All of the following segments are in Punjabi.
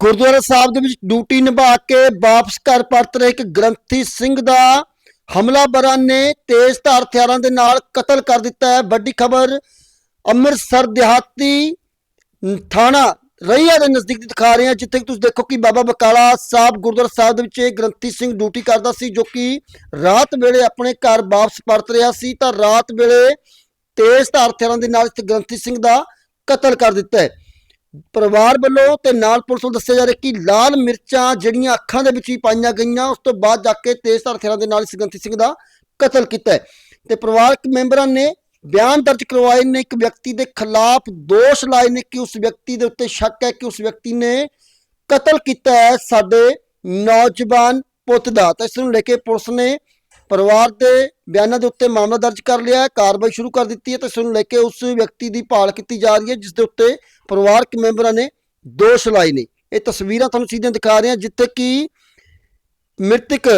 ਗੁਰਦੁਆਰਾ ਸਾਹਿਬ ਦੇ ਵਿੱਚ ਡਿਊਟੀ ਨਿਭਾ ਕੇ ਵਾਪਸ ਘਰ ਪਰਤ ਰਹੇ ਇੱਕ ਗ੍ਰੰਥੀ ਸਿੰਘ ਦਾ ਹਮਲਾਵਰਾਂ ਨੇ ਤੇਜ਼ ਧਾਰ ਹਥਿਆਰਾਂ ਦੇ ਨਾਲ ਕਤਲ ਕਰ ਦਿੱਤਾ ਹੈ। ਵੱਡੀ ਖਬਰ, ਅੰਮ੍ਰਿਤਸਰ ਦਿਹਾਤੀ ਥਾਣਾ ਰਈਆ ਦੇ ਨਜ਼ਦੀਕ ਦਿਖਾ ਰਹੇ ਹਾਂ, ਜਿੱਥੇ ਕਿ ਤੁਸੀਂ ਦੇਖੋ ਕਿ ਬਾਬਾ ਬਕਾਲਾ ਸਾਹਿਬ ਗੁਰਦੁਆਰਾ ਸਾਹਿਬ ਦੇ ਵਿੱਚ ਇਹ ਗ੍ਰੰਥੀ ਸਿੰਘ ਡਿਊਟੀ ਕਰਦਾ ਸੀ, ਜੋ ਕਿ ਰਾਤ ਵੇਲੇ ਆਪਣੇ ਘਰ ਵਾਪਸ ਪਰਤ ਰਿਹਾ ਸੀ। ਤਾਂ ਰਾਤ ਵੇਲੇ ਤੇਜ਼ ਧਾਰ ਹਥਿਆਰਾਂ ਦੇ ਨਾਲ ਇਸ ਗ੍ਰੰਥੀ ਸਿੰਘ ਦਾ ਕਤਲ ਕਰ ਦਿੱਤਾ ਹੈ। ਪਰਿਵਾਰ ਵੱਲੋਂ ਤੇ ਨਾਲ ਪੁਲਿਸ ਨੂੰ ਦੱਸਿਆ ਜਾ ਰਿਹਾ ਕਿ ਲਾਲ ਮਿਰਚਾਂ ਜਿਹੜੀਆਂ ਅੱਖਾਂ ਦੇ ਵਿੱਚ ਵੀ ਪਾਈਆਂ ਗਈਆਂ, ਉਸ ਤੋਂ ਬਾਅਦ ਜਾ ਕੇ ਤੇਜ਼ ਧਾਰ ਹਥਿਆਰਾਂ ਦੇ ਨਾਲ ਸਿਗੰਤੀ ਸਿੰਘ ਦਾ ਕਤਲ ਕੀਤਾ ਹੈ। ਤੇ ਪਰਿਵਾਰਕ ਮੈਂਬਰਾਂ ਨੇ ਬਿਆਨ ਦਰਜ ਕਰਵਾਏ ਨੇ, ਇੱਕ ਵਿਅਕਤੀ ਦੇ ਖਿਲਾਫ ਦੋਸ਼ ਲਾਏ ਨੇ ਕਿ ਉਸ ਵਿਅਕਤੀ ਦੇ ਉੱਤੇ ਸ਼ੱਕ ਹੈ ਕਿ ਉਸ ਵਿਅਕਤੀ ਨੇ ਕਤਲ ਕੀਤਾ ਹੈ ਸਾਡੇ ਨੌਜਵਾਨ ਪੁੱਤ ਦਾ। ਤਾਂ ਇਸ ਨੂੰ ਲੈ ਕੇ ਪੁਲਿਸ ਨੇ ਪਰਿਵਾਰ ਦੇ ਬਿਆਨਾਂ ਦੇ ਉੱਤੇ ਮਾਮਲਾ ਦਰਜ ਕਰ ਲਿਆ ਹੈ। ਕਾਰਵਾਈ ਸ਼ੁਰੂ ਕਰ ਦਿੱਤੀ ਹੈ ਤੇ ਇਸ ਨੂੰ ਲੈ ਕੇ ਉਸ ਵਿਅਕਤੀ ਦੀ ਭਾਲ ਕੀਤੀ ਜਾ ਰਹੀ ਹੈ, ਜਿਸ ਦੇ ਉੱਤੇ ਪਰਿਵਾਰਕ ਮੈਂਬਰਾਂ ਨੇ ਦੋਸ਼ ਲਾਏ ਨੇ। ਇਹ ਤਸਵੀਰਾਂ ਤੁਹਾਨੂੰ ਸਿੱਧੀਆਂ ਦਿਖਾ ਰਹੇ ਹਾਂ, ਜਿੱਥੇ ਕਿ ਮ੍ਰਿਤਕ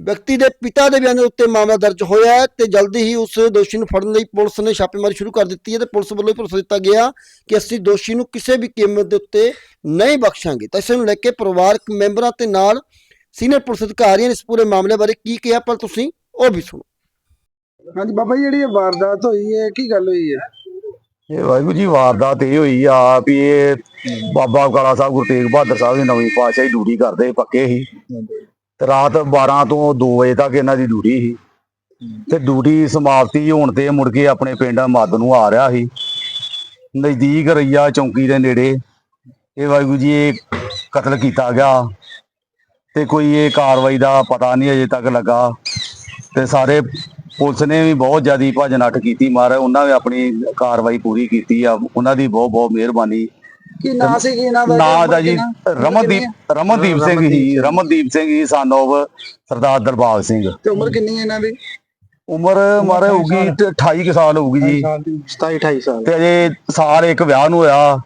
ਵਿਅਕਤੀ ਦੇ ਪਿਤਾ ਦੇ ਬਿਆਨ ਦੇ ਉੱਤੇ ਮਾਮਲਾ ਦਰਜ ਹੋਇਆ ਹੈ ਤੇ ਜਲਦੀ ਹੀ ਉਸ ਦੋਸ਼ੀ ਨੂੰ ਫੜਨ ਲਈ ਪੁਲਿਸ ਨੇ ਛਾਪੇਮਾਰੀ ਸ਼ੁਰੂ ਕਰ ਦਿੱਤੀ ਹੈ ਤੇ ਪੁਲਿਸ ਵੱਲੋਂ ਭਰੋਸਾ ਦਿੱਤਾ ਗਿਆ ਕਿ ਅਸੀਂ ਦੋਸ਼ੀ ਨੂੰ ਕਿਸੇ ਵੀ ਕੀਮਤ ਦੇ ਉੱਤੇ ਨਹੀਂ ਬਖਸ਼ਾਂਗੇ। ਤਾਂ ਇਸ ਨੂੰ ਲੈ ਕੇ ਪਰਿਵਾਰਕ ਮੈਂਬਰਾਂ ਤੇ ਨਾਲ ਸੀਨੀਅਰ ਪੁਲਿਸ ਅਧਿਕਾਰੀਆਂ ਨੇ ਇਸ ਪੂਰੇ ਮਾਮਲੇ ਬਾਰੇ ਕੀ ਕਿਹਾ, ਪਰ ਤੁਸੀਂ ਉਹ ਵੀ ਸੁਣੋ। ਹਾਂਜੀ ਬਾਬਾ ਜੀ ਜਿਹੜੀ ਇਹ ਵਾਰਦਾਤ ਹੋਈ ਹੈ ਕੀ ਗੱਲ ਹੋਈ ਹੈ? ਇਹ ਵਾਹਿਗੁਰੂ ਜੀ ਵਾਰਦਾਤ ਇਹ ਹੋਈ ਆ ਵੀ ਇਹ ਬਾਬਾ ਕਾਲਾ ਸਾਹਿਬ ਗੁਰੂ ਤੇਗ ਬਹਾਦਰ ਸਾਹਿਬ ਦੀ ਨਵੀਂ ਪਾਤਸ਼ਾਹੀ ਡਿਊਟੀ ਕਰਦੇ ਪੱਕੇ ਸੀ। ਤੇ ਰਾਤ 12 ਤੋਂ 2 ਵਜੇ ਤੱਕ ਇਹਨਾਂ ਦੀ ਡਿਊਟੀ ਸੀ। ਤੇ ਡਿਊਟੀ ਸਮਾਪਤੀ ਹੋਣ ਤੇ ਮੁੜ ਕੇ ਆਪਣੇ ਪਿੰਡ ਮੱਦ ਨੂੰ ਆ ਰਿਹਾ ਸੀ। ਨਜ਼ਦੀਕ ਰਈਆ ਚੌਂਕੀ ਦੇ ਨੇੜੇ। ਇਹ ਵਾਹਿਗੁਰੂ ਜੀ ਇਹ ਕਤਲ ਕੀਤਾ ਗਿਆ। ਤੇ ਕੋਈ ਇਹ ਕਾਰਵਾਈ ਦਾ ਪਤਾ ਨਹੀਂ ਅਜੇ ਤੱਕ ਲੱਗਾ। ਤੇ ਸਾਰੇ ਪੁਲਿਸ ਨੇ ਵੀ ਬਹੁਤ ਜ਼ਿਆਦੀ ਭੱਜ ਨੱਠ ਕੀਤੀ ਮਾਰ ਉਹਨਾਂ ਨੇ ਆਪਣੀ ਕਾਰਵਾਈ ਪੂਰੀ ਕੀਤੀ ਆ ਉਹਨਾਂ ਦੀ ਬਹੁਤ ਬਹੁਤ ਮਿਹਰਬਾਨੀ। ਕੀ ਨਾਂ ਸੀ ਕੀ ਇਹਨਾਂ ਦਾ? ਨਾਂ ਦਾ ਜੀ? ਰਮਨਦੀਪ ਰਮਨਦੀਪ ਸਿੰਘ ਹੀ ਰਮਨਦੀਪ ਸਿੰਘ ਹੀ ਸਾਨੋਵ ਸਰਦਾਰ ਦਰਬਾਗ ਸਿੰਘ। ਤੇ ਉਮਰ ਕਿੰਨੀ ਹੈ ਇਹਨਾਂ ਦੀ? ਉਮਰ ਮਾਰੇ ਹੋਊਗੀ 28 ਕੁ ਸਾਲ ਹੋਊਗੀ ਜੀ। 27 28 ਸਾਲ। ਤੇ ਅਜੇ ਸਾਲ ਇੱਕ ਵਿਆਹ ਨੂੰ ਹੋਇਆ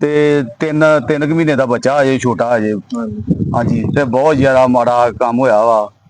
ਤੇ ਤਿੰਨ ਤਿੰਨ ਕੁ ਮਹੀਨੇ ਦਾ ਬੱਚਾ ਅਜੇ ਛੋਟਾ ਅਜੇ। ਹਾਂਜੀ ਤੇ ਬਹੁਤ ਜ਼ਿਆਦਾ ਮਾੜਾ ਕੰਮ ਹੋਇਆ ਵਾ।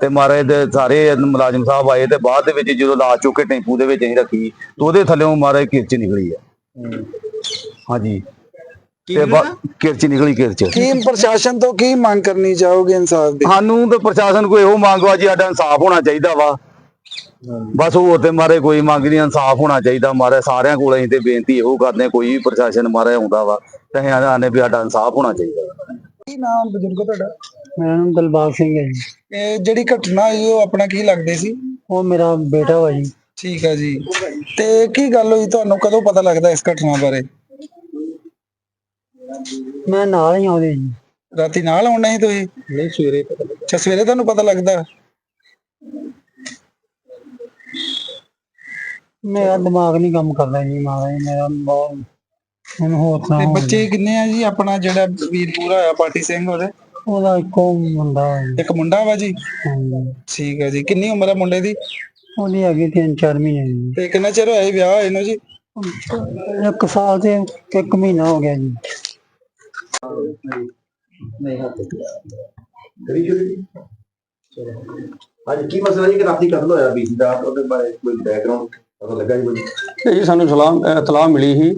ਤੇ ਮਾਰੇ ਦੇ ਸਾਰੇ ਮੁਲਾਜ਼ਮ ਸਾਹਿਬ ਆਏ ਤੇ ਬਾਅਦ ਦੇ ਵਿੱਚ ਜਦੋਂ ਲਾ ਚੁੱਕ ਕੇ ਟੈਂਪੂ ਦੇ ਵਿੱਚ ਅਸੀਂ ਰੱਖੀ ਤੇ ਉਹਦੇ ਥੱਲੇੋਂ ਮਾਰੇ ਕਿਰਚ ਨਿਕਲੀ ਆ। ਹਾਂਜੀ। ਤੇ ਬਾ- ਕਿਰਚ ਨਿਕਲੀ ਕਿਰਚ। ਕੀ ਪ੍ਰਸ਼ਾਸਨ ਤੋਂ ਕੀ ਮੰਗ ਕਰਨੀ ਚਾਹੋਗੇ ਇਨਸਾਫ ਦੀ? ਸਾਨੂੰ ਤੇ ਪ੍ਰਸ਼ਾਸਨ ਕੋਈ ਇਹੋ ਮੰਗਵਾ ਜੀ ਸਾਡਾ ਇਨਸਾਫ ਹੋਣਾ ਚਾਹੀਦਾ ਵਾ। ਬਸ ਹੋਰ ਤੇ ਮਾਰੇ ਕੋਈ ਮੰਗ ਨਹੀਂ ਇਨਸਾਫ ਹੋਣਾ ਚਾਹੀਦਾ ਮਾਰੇ। ਸਾਰਿਆਂ ਕੋਲ ਅਸੀਂ ਤੇ ਬੇਨਤੀ ਇਹੋ ਕਰਦੇ ਹਾਂ, ਕੋਈ ਵੀ ਪ੍ਰਸ਼ਾਸਨ ਮਾਰੇ ਆਉਂਦਾ ਵਾ ਤੇ ਆਨੇ ਵੀ ਸਾਡਾ ਇਨਸਾਫ ਹੋਣਾ ਚਾਹੀਦਾ। ਕੀ ਨਾਮ ਬਜ਼ੁਰਗ ਤੁਹਾਡਾ? ਮੇਰਾ ਨਾਮ ਦਿਲਬਾਗ ਸਿੰਘ ਹੈ ਜੀ। ਇਹ ਜਿਹੜੀ ਘਟਨਾ ਹੋਈ ਉਹ ਆਪਣਾ ਕੀ ਲੱਗਦੇ ਸੀ? ਉਹ ਮੇਰਾ ਬੇਟਾ ਵਾ ਜੀ। ਠੀਕ ਹੈ ਜੀ। ਤੇ ਕੀ ਗੱਲ ਹੋਈ? ਤੁਹਾਨੂੰ ਕਦੋਂ ਪਤਾ ਲੱਗਦਾ ਇਸ ਘਟਨਾ ਬਾਰੇ? ਮੈਂ ਨਾਲ ਹੀ ਆਉਂਦੇ ਜੀ। ਰਾਤੀ ਨਾਲ ਆਉਣਾ ਸੀ ਤੁਸੀਂ? ਨਹੀਂ ਸਵੇਰੇ ਪਤਾ ਲੱਗਾ। ਅੱਛਾ ਸਵੇਰੇ ਤੁਹਾਨੂੰ ਪਤਾ ਲੱਗਦਾ? ਮੇਰਾ ਦਿਮਾਗ ਨਹੀਂ ਕੰਮ ਕਰਦਾ ਜੀ ਮਹਾਰਾਜ ਮੇਰਾ ਬਹੁਤ ਹੁਣ ਹੋਰ ਤੇ ਸੁਣਾਓ ਬੱਚੇ ਕਿੰਨੇ ਆ ਜੀ? ਆਪਣਾ ਜਿਹੜਾ ਵੀਰ ਪੂਰਾ ਹੋਇਆ ਪਾਟੀ ਸਿੰਘ ਉਹਦੇ? ਉਹਦਾ ਇੱਕੋ ਮੁੰਡਾ ਵਾ ਜੀ। ਇੱਕ ਮੁੰਡਾ ਵਾ ਜੀ? ਹਾਂਜੀ। ਠੀਕ ਹੈ ਜੀ। ਕਿੰਨੀ ਉਮਰ ਹੈ ਮੁੰਡੇ ਦੀ? ਉਹਦੀ ਹੈਗੀ ਤਿੰਨ ਚਾਰ ਮਹੀਨੇ ਦੀ ਤੇ ਕਿੰਨਾ ਚਿਰ ਹੋਇਆ ਜੀ ਵਿਆਹ ਹੋਏ ਨੂੰ ਜੀ? ਇੱਕ ਸਾਲ ਤੇ ਇੱਕ ਮਹੀਨਾ ਹੋ ਗਿਆ ਜੀ। ਅੱਜ ਕੀ ਮਸਲਾ ਜੀ? ਕਿ ਰਾਤੀ ਕਤਲ ਹੋਇਆ ਬੀਜੀ ਦਾ ਉਹਦੇ ਬਾਰੇ ਕੋਈ ਬੈਕਗ੍ਰਾਉਂਡ ਪਤਾ ਲੱਗਾ ਜੀ ਕੋਈ? ਇਹ ਜੀ ਸਾਨੂੰ ਸਲਾਮ ਇਤਲਾਹ ਮਿਲੀ ਸੀ।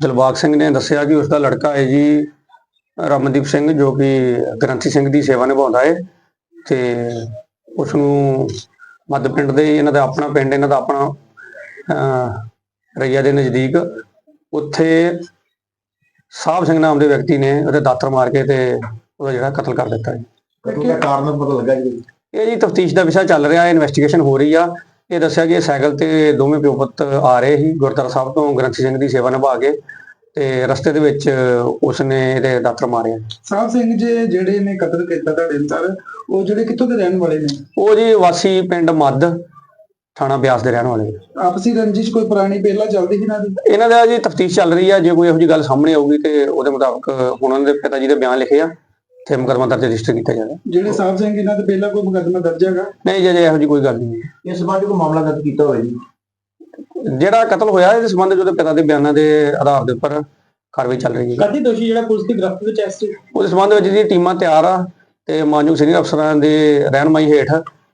ਦਿਲਬਾਗ ਸਿੰਘ ਨੇ ਦੱਸਿਆ ਕਿ ਉਸ ਦਾ ਲੜਕਾ ਹੈ ਜੀ ਰਮਨਦੀਪ ਸਿੰਘ ਜੋ ਕਿ ਗ੍ਰੰਥੀ ਸਿੰਘ ਦੀ ਸੇਵਾ ਨਿਭਾਉਂਦਾ ਹੈ ਤੇ ਉਸ ਨੂੰ ਮੱਧ ਪਿੰਡ ਦੇ ਇਹਨਾਂ ਦਾ ਆਪਣਾ ਪਿੰਡ ਇਹਨਾਂ ਦਾ ਆਪਣਾ ਰਈਆ ਦੇ ਨਜ਼ਦੀਕ ਉੱਥੇ ਸਾਹਿਬ ਸਿੰਘ ਨਾਮ ਦੇ ਵਿਅਕਤੀ ਨੇ ਉਹਦੇ ਦਾਤਰ ਮਾਰ ਕੇ ਤੇ ਉਹਦਾ ਜਿਹੜਾ ਕਤਲ ਕਰ ਦਿੱਤਾ ਜੀ। ਕਤਲ ਦਾ ਕਾਰਨ ਪਤਾ ਲੱਗਾ ਜੀ? ਇਹ ਜੀ ਤਫਤੀਸ਼ ਦਾ ਵਿਸ਼ਾ ਚੱਲ ਰਿਹਾ ਹੈ ਇਨਵੈਸਟੀਗੇਸ਼ਨ ਹੋ ਰਹੀ ਆ। ਇਹ ਦੱਸਿਆ ਕਿ ਇਹ ਸਾਈਕਲ ਤੇ ਦੋਵੇਂ ਪਿਓ ਪੁੱਤ ਆ ਰਹੇ ਸੀ ਗੁਰਦੁਆਰਾ ਸਾਹਿਬ ਤੋਂ ਗ੍ਰੰਥੀ ਸਿੰਘ ਦੀ ਸੇਵਾ ਨਿਭਾ ਕੇ। ਤੇ ਰਸਤੇ ਦੇ ਵਿੱਚ ਉਸਨੇ ਇਹਦੇ ਦਾਤਰ ਮਾਰਿਆ ਸਾਹਿਬ ਸਿੰਘ ਜੀ ਜਿਹੜੇ ਨੇ ਕਤਲ ਕੀਤਾ ਤੁਹਾਡੇ ਅੰਦਰ ਉਹ ਜਿਹੜੇ ਕਿੱਥੋਂ ਦੇ ਰਹਿਣ ਵਾਲੇ ਨੇ? ਉਹ ਜੀ ਵਾਸੀ ਪਿੰਡ ਮੱਧ ਥਾਣਾ ਬਿਆਸ ਦੇ ਰਹਿਣ ਵਾਲੇ। ਨੇ। ਆਪਸੀ ਰੰਜਿਸ਼ ਕੋਈ ਪੁਰਾਣੀ ਪਹਿਲਾਂ ਚੱਲਦੀ ਸੀ ਇਹਨਾਂ ਦੀ? ਇਹਨਾਂ ਦਾ ਜੀ ਤਫਤੀਸ਼ ਚੱਲ ਰਹੀ ਆ ਜੇ ਕੋਈ ਇਹੋ ਜਿਹੀ ਗੱਲ ਸਾਹਮਣੇ ਆਊਗੀ ਤੇ ਉਹਦੇ ਮੁਤਾਬਕ ਹੁਣ ਉਹਨਾਂ ਦੇ ਪਿਤਾ ਜੀ ਦੇ ਬਿਆਨ ਲਿਖੇ ਆ ਤੇ ਮੁਕੱਦਮਾ ਦਰਜ ਰਜਿਸਟਰ ਕੀਤਾ ਜਾਵੇ ਜਿਹੜੇ ਸਾਹਿਬ ਸਿੰਘ ਇਹਨਾਂ ਤੇ ਪਹਿਲਾਂ ਕੋਈ ਮੁਕੱਦਮਾ ਦਰਜ ਹੈਗਾ? ਨਹੀਂ ਜੇ ਜੇ ਇਹੋ ਜੀ ਕੋਈ ਗੱਲ ਨਹੀਂ ਹੈ। ਇਸ ਸੰਬੰਧ ਕੋਈ ਮਾਮਲਾ ਦਰਜ ਕੀਤਾ ਹੋਵੇ ਜੀ। ਜਿਹੜਾ ਕਤਲ ਹੋਇਆ ਇਹਦੇ ਸੰਬੰਧ ਵਿੱਚ ਉਹਦੇ ਪਿਤਾ ਦੇ ਬਿਆਨਾਂ ਦੇ ਆਧਾਰ ਦੇ ਉੱਪਰ ਕਾਰਵਾਈ ਚੱਲ ਰਹੀ ਹੈ ਕਦੀ ਦੋਸ਼ੀ ਜਿਹੜਾ ਪੁਲਿਸ ਦੀ ਗ੍ਰਿਫਤ ਵਿੱਚ ਐਸ ਉਹਦੇ ਸੰਬੰਧ ਵਿੱਚ ਜੀ ਟੀਮਾਂ ਤਿਆਰ ਆ ਤੇ ਮਾਨਯੋਗ ਸੀਨੀਅਰ ਅਫਸਰਾਂ ਦੇ ਰਹਿਨਮਾਈ ਹੇਠ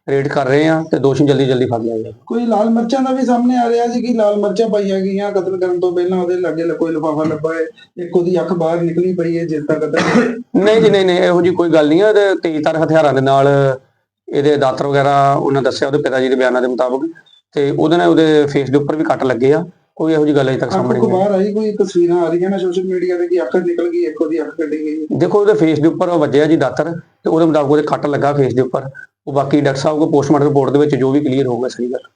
ਰੇਡ ਕਰ ਰਹੇ ਆ ਤੇ ਦੋਸ਼ੀ ਜਲਦੀ ਜਲਦੀ ਫੜ ਲਿਆ ਜਾਵੇ ਕੋਈ ਲਾਲ ਮਿਰਚਾਂ ਦਾ ਵੀ ਸਾਹਮਣੇ ਆ ਰਿਹਾ ਸੀ ਕਿ ਲਾਲ ਮਿਰਚਾਂ ਪਾਈਆਂ ਗਈਆਂ ਕਤਲ ਕਰਨ ਤੋਂ ਪਹਿਲਾਂ ਉਹਦੇ ਲਾਗੇ ਕੋਈ ਲਿਫਾਫਾ ਲੱਭਾ ਹੈ ਇੱਕ ਉਹਦੀ ਅੱਖ ਬਾਹਰ ਨਿਕਲੀ ਪਈ ਹੈ ਜਿਸ ਦਾ ਕਤਲ ਨਹੀਂ ਜੀ ਨਹੀਂ ਨਹੀਂ ਇਹੋ ਜੀ ਕੋਈ ਗੱਲ ਨਹੀਂ ਹੈ ਤੇ ਤੇਜ਼ਧਾਰ ਹਥਿਆਰਾਂ ਦੇ ਨਾਲ ਇਹਦੇ ਦਾਤਰ ਵਗੈਰਾ ਉਹਨਾਂ ਦੱਸਿਆ ਉਹਦੇ ਪਿਤਾ ਜੀ ਦੇ ਬਿਆਨਾਂ ਦੇ ਮੁਤਾਬਕ। ਤੇ ਉਹਦੇ ਨਾਲ ਉਹਦੇ ਫੇਸ ਦੇ ਉੱਪਰ ਵੀ ਕੱਟ ਲੱਗੇ ਆ ਕੋਈ ਇਹੋ ਜੀ ਗੱਲ ਅਜੇ ਤੱਕ ਸਾਹਮਣੇ ਨਹੀਂ ਆਈ। ਬਾਹਰ ਆਈ ਕੋਈ ਤਸਵੀਰਾਂ ਆ ਰਹੀਆਂ ਨੇ ਸੋਸ਼ਲ ਮੀਡੀਆ ਤੇ ਕਿ ਅੱਖ ਨਿਕਲ ਗਈ ਇੱਕ ਉਹਦੀ ਅੱਖ ਕੱਢੀ ਗਈ। ਦੇਖੋ ਉਹਦੇ ਫੇਸ ਦੇ ਉੱਪਰ ਵੱਜਿਆ ਜੀ ਦਾਤਰ ਤੇ ਉਹਦੇ ਮੁਤਾਬਕ ਉਹਦੇ ਕੱਟ ਲੱਗਾ ਫੇਸ ਦੇ ਉੱਪਰ। ਉਹ ਬਾਕੀ ਡਾਕਟਰ ਸਾਹਿਬ ਕੋ ਪੋਸਟਮਾਰਟਮ ਰਿਪੋਰਟ ਦੇ ਵਿੱਚ ਜੋ ਵੀ ਕਲੀਅਰ ਹੋਊਗਾ ਸਹੀ ਗੱਲ।